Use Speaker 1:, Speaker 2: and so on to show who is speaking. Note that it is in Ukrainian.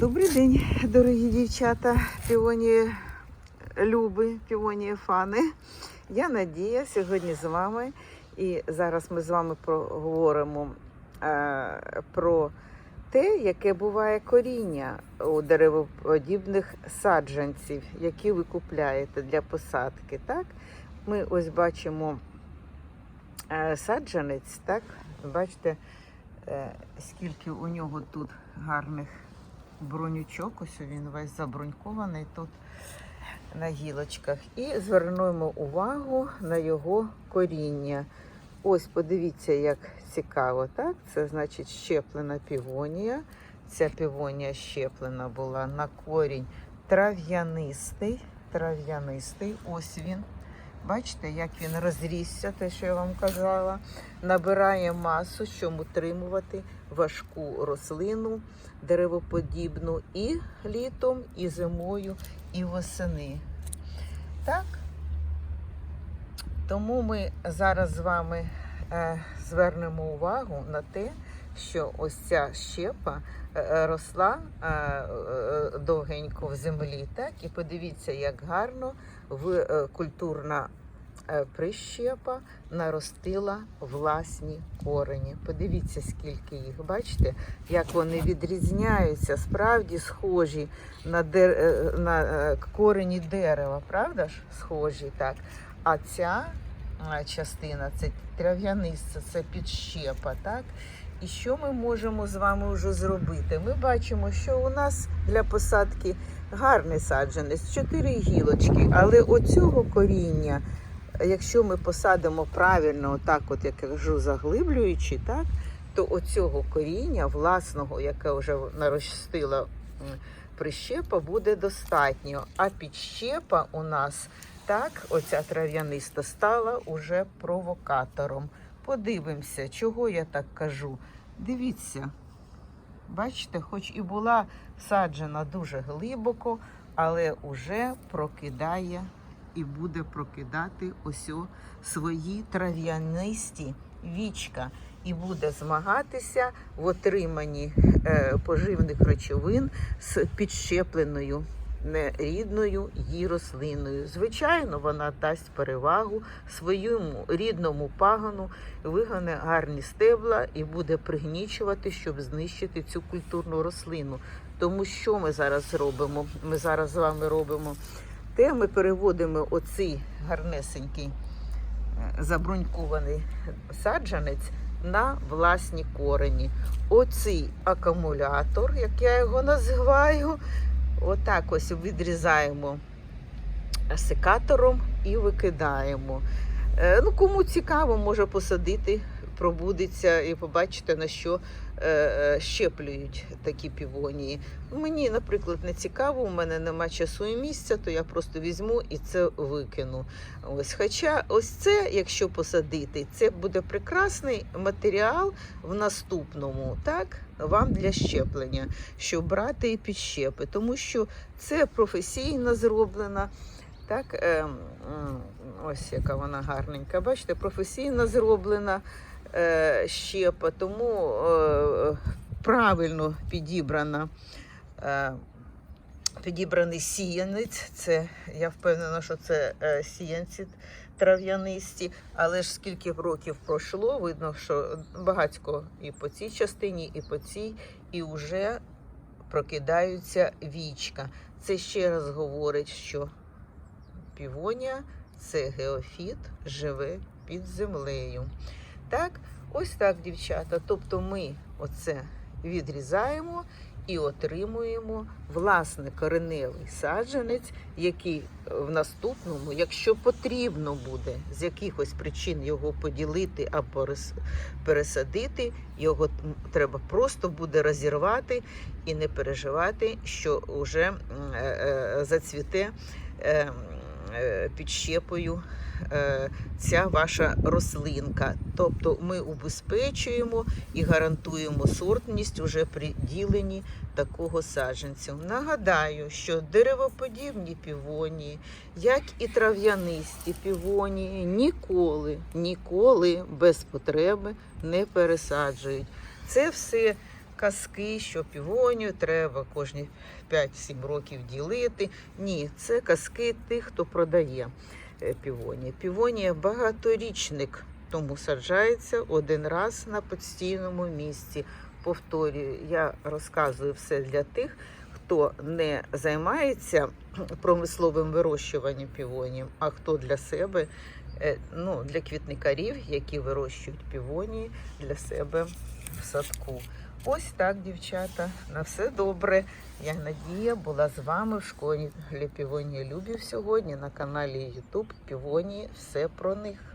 Speaker 1: Добрий день, дорогі дівчата, піонії Люби, піонії Фани. Я Надія сьогодні з вами. І зараз ми з вами проговоримо е, про те, яке буває коріння у деревоподібних саджанців, які ви купляєте для посадки. Так? Ми ось бачимо е, саджанець, так? Бачите, е, скільки у нього тут гарних бронючок. Ось він весь забронькований тут на гілочках. І звернемо увагу на його коріння. Ось подивіться, як цікаво, так? Це значить щеплена півонія. Ця півонія щеплена була на корінь трав'янистий. Трав'янистий, ось він. Бачите, як він розрісся, те, що я вам казала, набирає масу, щоб утримувати важку рослину деревоподібну і літом, і зимою, і восени. Так? Тому ми зараз з вами е, звернемо увагу на те, що ось ця щепа е, е, росла е, е, довгенько в землі. Так? І подивіться, як гарно в, е, культурна е, прищепа наростила власні корені. Подивіться, скільки їх. Бачите, як вони відрізняються, справді схожі на, дер... е, на корені дерева, правда ж? Схожі так. А ця частина це трав'яниста, це підщепа, так? І що ми можемо з вами вже зробити? Ми бачимо, що у нас для посадки гарний саджанець, чотири гілочки, але оцього коріння, якщо ми посадимо правильно, отак, от як я кажу, заглиблюючи, так, то оцього коріння власного, яке вже наростила прищепа, буде достатньо. А підщепа у нас так, оця трав'яниста стала уже провокатором. Подивимося, чого я так кажу. Дивіться, бачите, хоч і була всаджена дуже глибоко, але вже прокидає і буде прокидати ось свої трав'янисті вічка і буде змагатися в отриманні е, поживних речовин з підщепленою нерідною її рослиною. Звичайно, вона дасть перевагу своєму рідному пагану, вигане гарні стебла і буде пригнічувати, щоб знищити цю культурну рослину. Тому що ми зараз робимо? Ми зараз з вами робимо те, ми переводимо оцей гарнесенький е, забрунькований саджанець на власні корені. Оцей акумулятор, як я його називаю, отак ось відрізаємо секатором і викидаємо. Е, Ну, кому цікаво, може посадити, пробудеться і побачите, на що е, е, щеплюють такі півонії. Мені, наприклад, не цікаво, у мене нема часу і місця, то я просто візьму і це викину. Ось, хоча ось це, якщо посадити, це буде прекрасний матеріал в наступному, так, вам для щеплення, щоб брати і підщепи, тому що це професійно зроблена. Так, е, ось яка вона гарненька. Бачите, професійно зроблена щепа, тому е, правильно підібрана. Е, Підібраний сіянець, це я впевнена, що це е, сіянці трав'янисті, але ж скільки років пройшло, видно, що багатько і по цій частині, і по цій, і вже прокидаються вічка. Це ще раз говорить, що півонія це геофіт, живе під землею. Так, ось так, дівчата. Тобто ми оце відрізаємо і отримуємо власне кореневий саджанець, який в наступному, якщо потрібно буде з якихось причин його поділити або пересадити, його треба просто буде розірвати і не переживати, що вже е, е, зацвіте е, е, під щепою е, ця ваша рослинка. Тобто ми убезпечуємо і гарантуємо сортність уже при діленні такого саджанцю. Нагадаю, що деревоподібні півонії, як і трав'янисті півонії, ніколи, ніколи без потреби не пересаджують. Це все казки, що півонію треба кожні 5-7 років ділити. Ні, це казки тих, хто продає е, півонію. Півонія багаторічник, тому саджається один раз на постійному місці. Повторюю, я розказую все для тих, хто не займається промисловим вирощуванням півонів, а хто для себе, е, ну, для квітникарів, які вирощують півонії для себе в садку. Ось так, дівчата, на все добре. Я Надія була з вами в школі для півонії Любів сьогодні на каналі YouTube Півонії. Все про них.